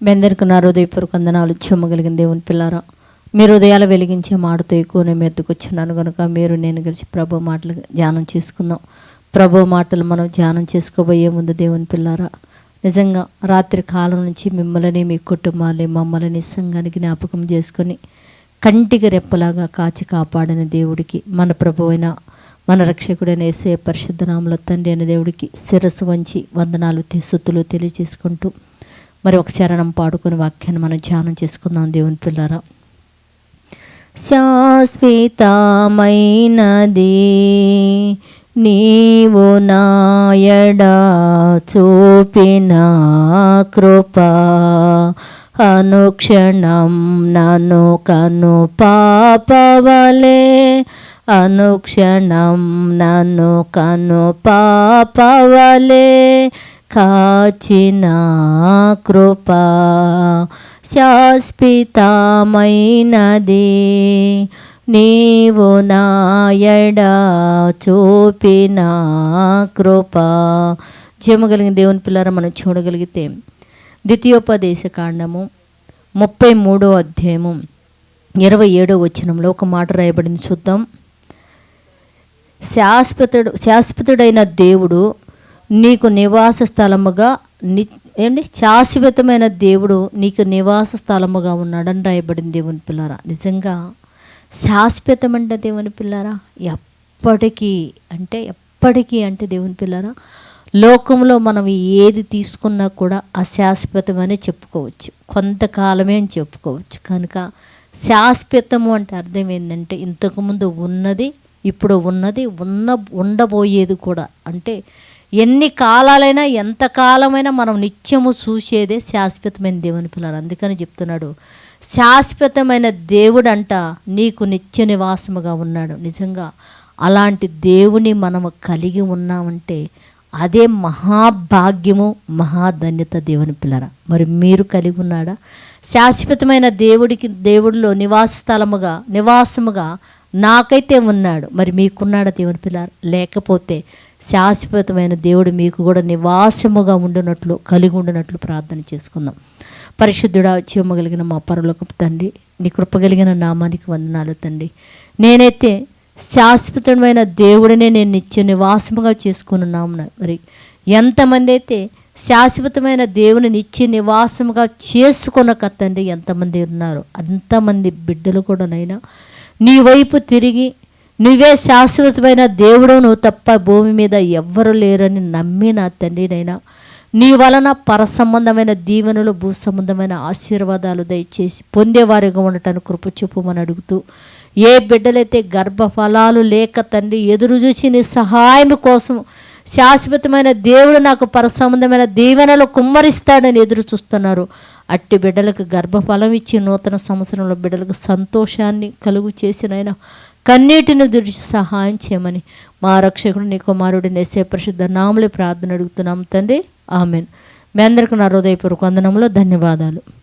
మీ అందరికీ నా హృదయపూర్వక వందనాలు చెమ్మగలిగిన దేవుని పిల్లారా. మీరు హృదయాలు వెలిగించే మాటతో ఎక్కువ నేను ఎత్తుకొచ్చున్నాను కనుక మీరు నేను కలిసి ప్రభు మాటలు ధ్యానం చేసుకుందాం. ప్రభు మాటలు మనం ధ్యానం చేసుకోబోయే ముందు దేవుని పిల్లారా నిజంగా రాత్రి కాలం నుంచి మిమ్మల్ని మీ కుటుంబాన్ని మమ్మల్ని సంఘానికి జ్ఞాపకం చేసుకొని కంటికి రెప్పలాగా కాచి కాపాడిన దేవుడికి మన ప్రభు అయిన మన రక్షకుడైన ఏసే పరిశుద్ధనామల తండ్రి అయిన దేవుడికి శిరస్సు వంచి వందనాలు స్థుతులు తెలియజేసుకుంటూ మరి ఒక శరణం పాడుకుని వాక్యాన్ని మనం ధ్యానం చేసుకుందాం దేవుని పిల్లరా. శాశ్వతమైనది నీవు నాయడ చూపిన కృప అనుక్షణం నన్ను కను పాపవలే అనుక్షణం నన్ను కను పాపవలే కాచిన కృప శాశ్వతమైనది. నీవు నాయడ చూపిన కృప. జమగలిగిన దేవుని పిల్లర మనం చూడగలిగితే ద్వితీయోపదేశ కాండము ముప్పై మూడో అధ్యాయము ఇరవై ఏడో వచనంలో ఒక మాట రాయబడింది. చూద్దాం. శాశ్వతుడు శాశ్వతుడైన దేవుడు నీకు నివాస స్థలముగా ని ఏంటి? శాశ్వతమైన దేవుడు నీకు నివాస స్థలముగా ఉన్నాడని రాయబడింది దేవుని పిల్లారా. నిజంగా శాశ్వతం అంటే దేవుని పిల్లారా? ఎప్పటికీ అంటే ఎప్పటికీ అంటే దేవుని పిల్లారా లోకంలో మనం ఏది తీసుకున్నా కూడా అశాశ్వతమని చెప్పుకోవచ్చు. కొంతకాలమే అని చెప్పుకోవచ్చు. కనుక శాశ్వతము అంటే అర్థం ఏంటంటే ఇంతకుముందు ఉన్నది ఇప్పుడు ఉన్నది ఉన్న ఉండబోయేది కూడా. అంటే ఎన్ని కాలాలైనా ఎంత కాలమైనా మనం నిత్యము చూసేదే శాశ్వతమైన దేవుని పిల్లలు. అందుకని చెప్తున్నాడు శాశ్వతమైన దేవుడంట నీకు నిత్య నివాసముగా ఉన్నాడు. నిజంగా అలాంటి దేవుని మనము కలిగి ఉన్నామంటే అదే మహాభాగ్యము మహాధన్యత దేవుని పిల్లర. మరి మీరు కలిగి ఉన్నాడా? శాశ్వతమైన దేవుడికి దేవుడిలో నివాస స్థలముగా నివాసముగా నాకైతే ఉన్నాడు మరి మీకున్నాడు దేవుని పిల్లర? లేకపోతే శాశ్వతమైన దేవుడు మీకు కూడా నివాసముగా ఉండునట్లు కలిగి ఉండునట్లు ప్రార్థన చేసుకుందాం. పరిశుద్ధుడా కలిగిన మా పరులకు తండ్రి నీ కృపగలిగిన నామానికి వందనాలు తండ్రి. నేనైతే శాశ్వతమైన దేవుడినే నేను నిత్య నివాసముగా చేసుకున్నాము మరి ఎంతమంది అయితే శాశ్వతమైన దేవుని నిత్య నివాసముగా చేసుకున్న కత్తండి ఎంతమంది ఉన్నారు? అంతమంది బిడ్డలు కూడా నైనా నీ వైపు తిరిగి నువ్వే శాశ్వతమైన దేవుడు నువ్వు తప్ప భూమి మీద ఎవ్వరు లేరని నమ్మిన తండ్రినైనా నీ వలన పర సంబంధమైన దీవెనలు భూ సంబంధమైన ఆశీర్వాదాలు దయచేసి పొందేవారిగా ఉండటానికి కృప చూపమని అడుగుతూ ఏ బిడ్డలైతే గర్భఫలాలు లేక తండ్రి ఎదురు చూసి నీ సహాయం కోసం శాశ్వతమైన దేవుడు నాకు పరసంబంధమైన దీవెనలు కుమ్మరిస్తాడని ఎదురు చూస్తున్నారు అట్టి బిడ్డలకు గర్భఫలం ఇచ్చి నూతన సంవత్సరంలో బిడ్డలకు సంతోషాన్ని కలుగు చేసినైనా కన్నీటిని దుడిచి సహాయం చేయమని మా రక్షకుడు నీ కుమారుడు నేసే ప్రసిద్ధ నాములే ప్రార్థన అడుగుతున్నాం తండ్రి. ఆమెన్. మీ అందరికీ నా హృదయపూర్వక వందనంలో ధన్యవాదాలు.